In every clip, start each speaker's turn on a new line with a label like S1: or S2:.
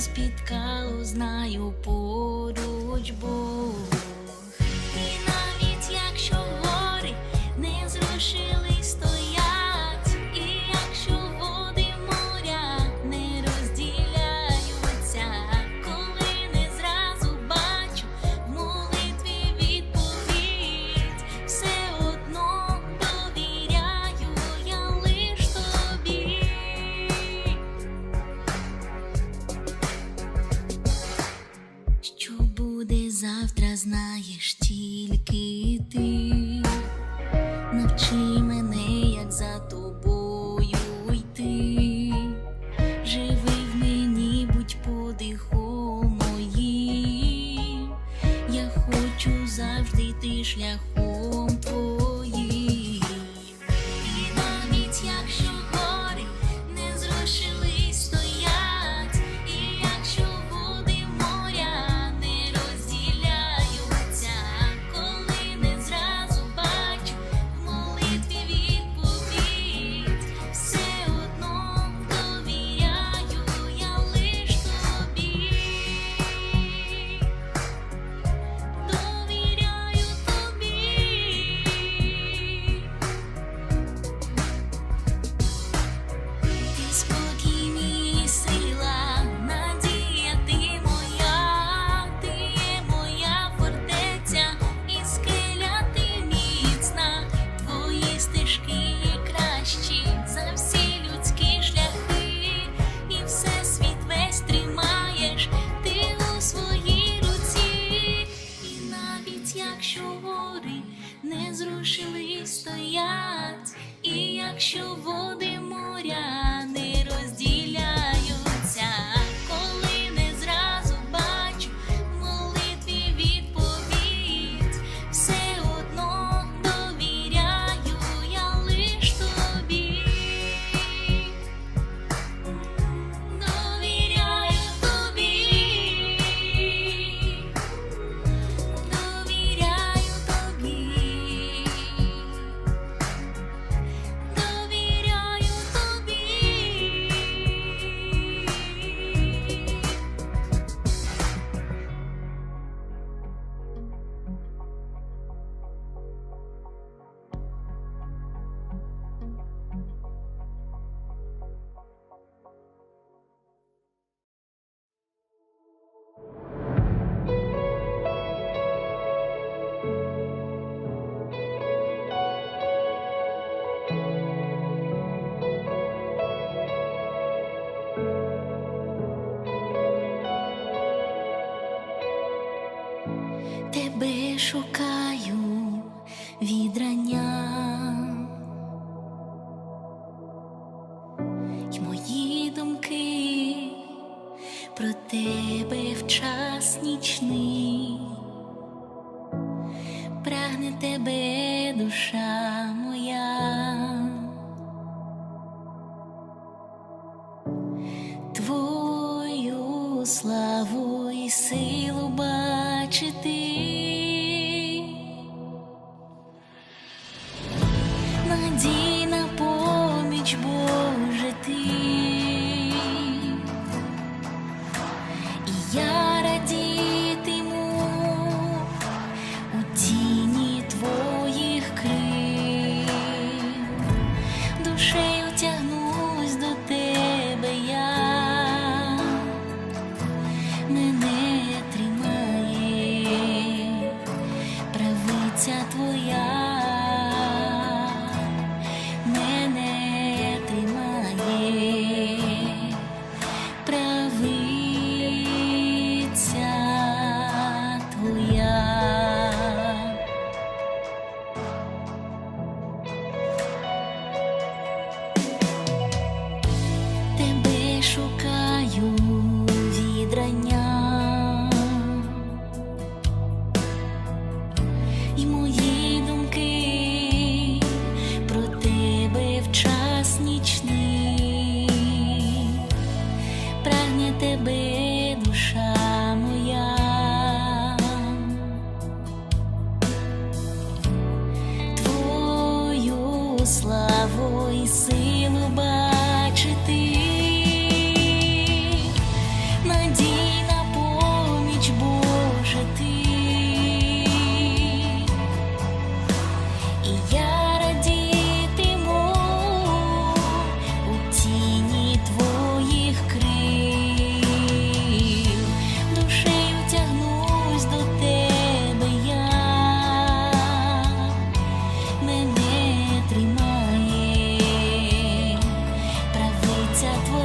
S1: спіткало, знаю по. хочу завжди ти шляхом. час нічний, прагне тебе душа. said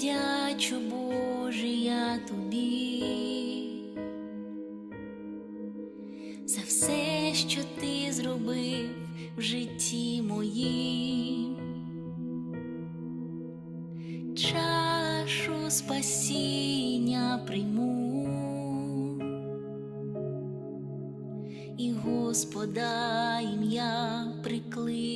S1: дячу, Боже, я тобі, за все, що ти зробив в житті моїм, чашу спасіння прийму. І Господа ім'я приклик.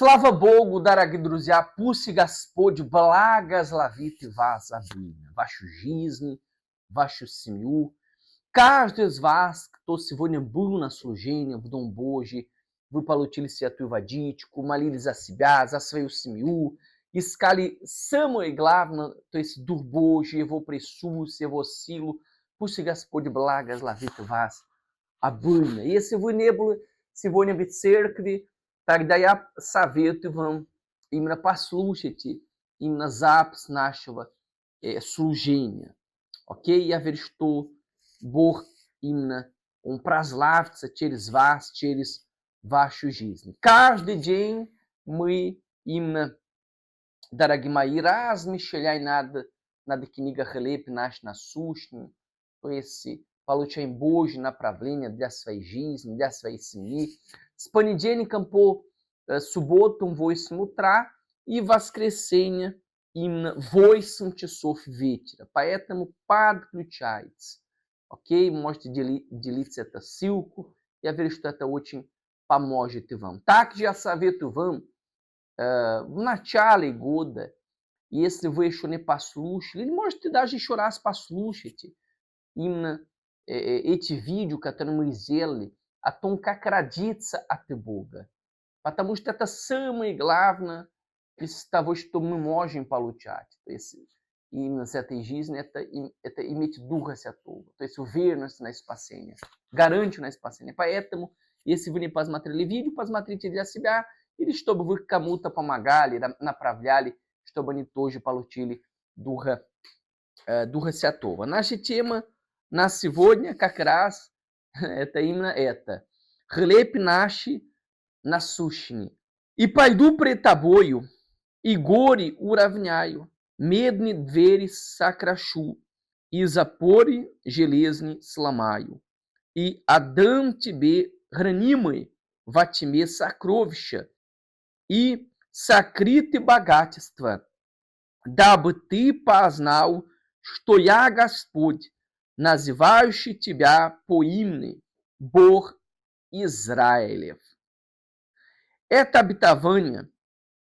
S2: Slava bolgo Darag Druzia, Pussy Gaspod, Blagas Lavite, Vaz abuna Vacho Gisne, Vacho Simiu, Cardes Vaz, Tossivone Bruna Sugênia, Vudom Boge, Vupalutile Seatu Vadítico, Malilis Asibias, Asveio Simiu, Escali Samuel Glavna, Tois Durboge, Evo Pressus, Evo Silo, Pussy Gaspod, Blagas Lavite, Vaz abuna E esse Vunebulo, Sivone Abitzerkvi, тогда я советую вам именно послушайте именно запись нашего э, служения. Окей? Я верю, что Бог именно Он прославится через вас, через вашу жизнь. Каждый день мы именно, дорогие мои, размышляем над, над книгой «Хлеб наш насущный», то есть получаем Божье направление для своей жизни, для своей семьи. С понедельником по э, субботу в 8 утра и воскресенье именно в 8 часов вечера. Поэтому подключайтесь. Окей? Можете дели, делиться эту ссылку. Я верю, что это очень поможет вам. Также я советую вам э, в начале года, если вы еще не послушали, или можете даже еще раз послушайте именно э, эти видео, которые мы сделали, о том, как родиться от Бога. Потому что это самое главное из того, что мы можем получать. То есть именно с этой жизни, это, это иметь Духа Святого. То есть уверенность на спасение. Гарантию на спасение. Поэтому если вы не посмотрели видео, посмотрите для себя, или чтобы вы кому-то помогали, направляли, чтобы они тоже получили Духа, э, Духа Святого. Наша тема на сегодня как раз это именно это. Хлеб наш насущный. И пойду пред тобою, и горе уравняю, медные двери сокрашу, и запоры железные сломаю, и отдам тебе хранимые во тьме сокровища и сокрыты богатства, дабы ты познал, что я Господь, называющий тебя по имени Бог Израилев. Это обетование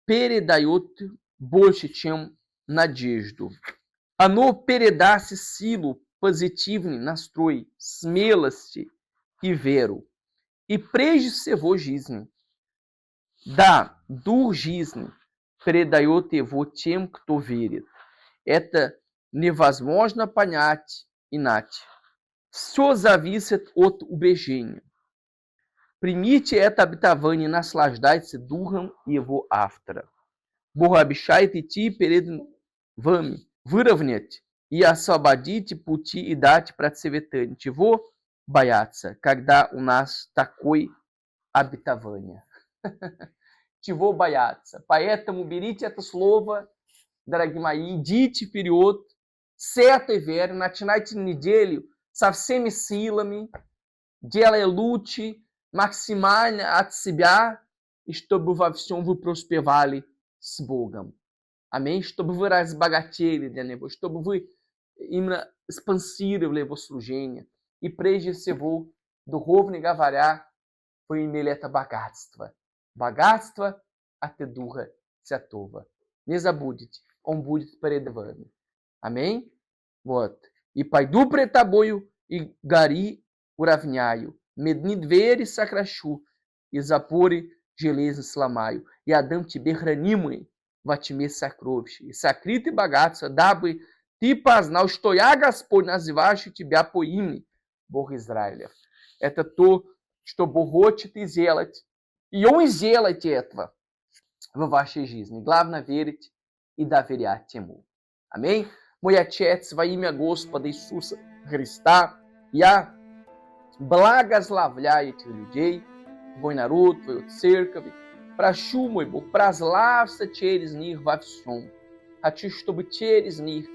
S2: передает больше, чем надежду. Оно передаст силу, позитивный настрой, смелости и веру. И прежде всего жизнь. Да, дух жизни передает его тем, кто верит. Это невозможно понять иначе. Все зависит от убеждения. Примите это обетование и наслаждайтесь духом его автора. Бог обещает идти перед вами, выровнять и освободить пути и дать процветание. Чего бояться, когда у нас такое обетование. Чего бояться? Поэтому берите это слово, дорогие мои, идите вперед, с этой верой, начинайте неделю со всеми силами, делая лучше, максимально от себя, и чтобы во всем вы преуспевали с Богом. Амém? Чтобы вы разбогатели для Него, чтобы вы именно спонсировали Его служение, и прежде всего духовный говоря, вы имели это богатство. Богатство от Духа Святого. Не забудете, Он будет перед вами. Амém? Вот. И пойду пред тобою, и гори уравняю, медни двери сокращу, и запоры железо сломаю, и отдам тебе хранимые во тьме сокровища, и сокрытые богатства, дабы ты познал, что я, Господь, называющий тебя по имени, Бог Израилев. Это то, что Бог хочет сделать. И Он сделает этого в вашей жизни. Главное верить и доверять Ему. Аминь. Moiatets vaim gospa de susa e ia blagas lavlhai Chumo, e voiotserkavi, as praslavsa tcheres nir vavson, atistobutcheres nir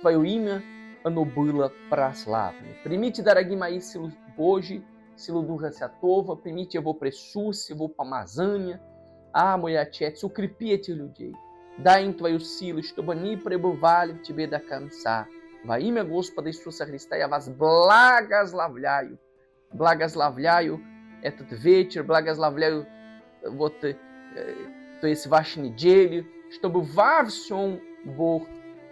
S2: vaioimia anobula praslavni. Primite daragimai silus boji, se seatova, primite ah evopamazânia, a moiatets, ucripia trilhei. силу Божьей, силу Духа Святого, примите Его присутствие, Его помазание. А, мой Отец, укрепи этих людей. Дай им Твою силу, чтобы они пребывали в Тебе до конца. Во имя Господа Иисуса Христа я вас благословляю. Благословляю этот вечер, благословляю вот, э, то есть вашу неделю, чтобы во всем Бог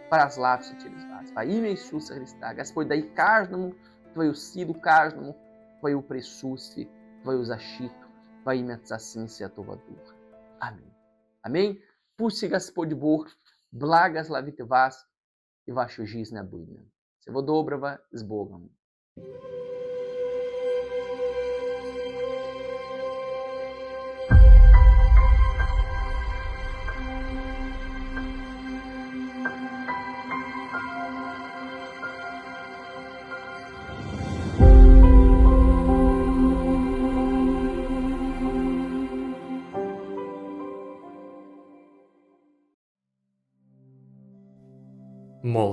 S2: прославился через вас. Во имя Иисуса Христа. Господь, дай каждому Твою силу каждому, Твое присутствие, Твою защиту во имя Отца, Сына и Святого Духа. Аминь. Аминь. Пусть Господь Бог благословит вас и вашу жизнь обильно. Всего доброго, с Богом.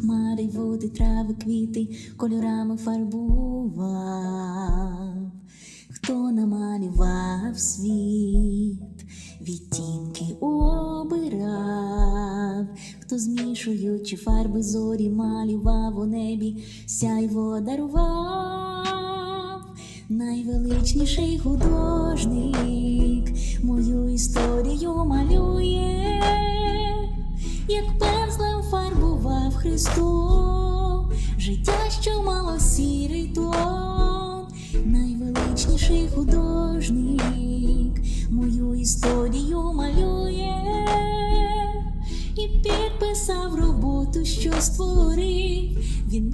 S3: хмари, води, трави, квіти кольорами фарбував, хто намалював світ, відтінки обирав, хто змішуючи фарби зорі, малював у небі, сяйво дарував. Найвеличніший художник мою історію малює, як фарбував Христом. Життя, що мало сірий тон, найвеличніший художник мою історію малює,
S1: і підписав роботу, що створив. Він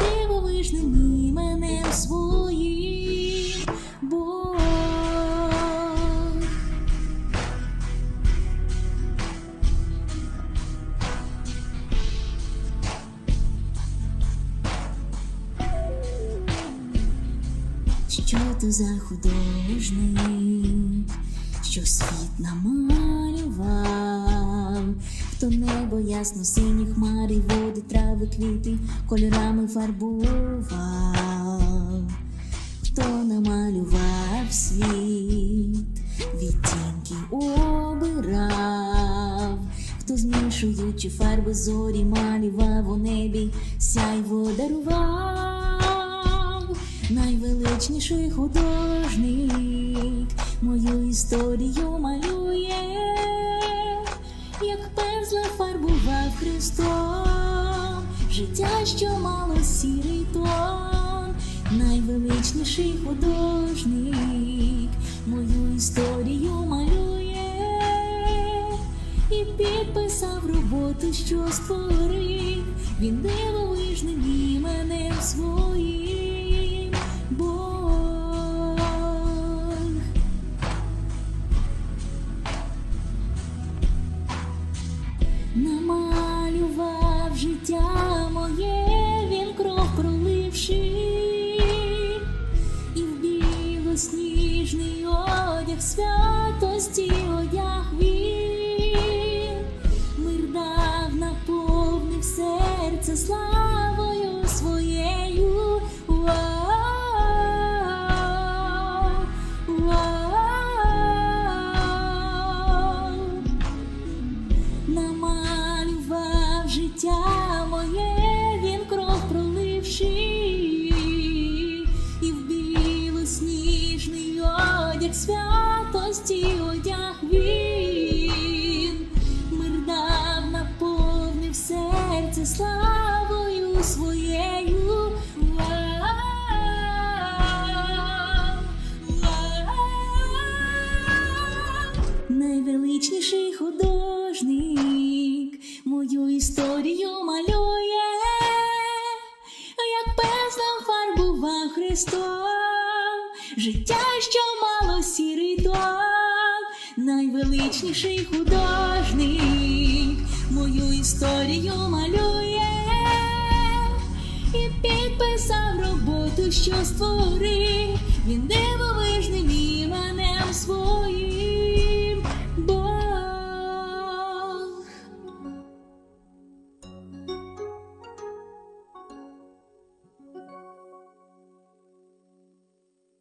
S1: за художник, що світ намалював, хто небо ясно сині хмари, води, трави, квіти, кольорами фарбував, найвеличніший художник мою історію малює, як пензла фарбував Христом, життя, що мало сірий тон, найвеличніший художник мою історію малює і підписав роботу, що створив. Він дивовижним іменем своїм of. Найвеличніший художник мою історію малює і підписав роботу, що створив. Він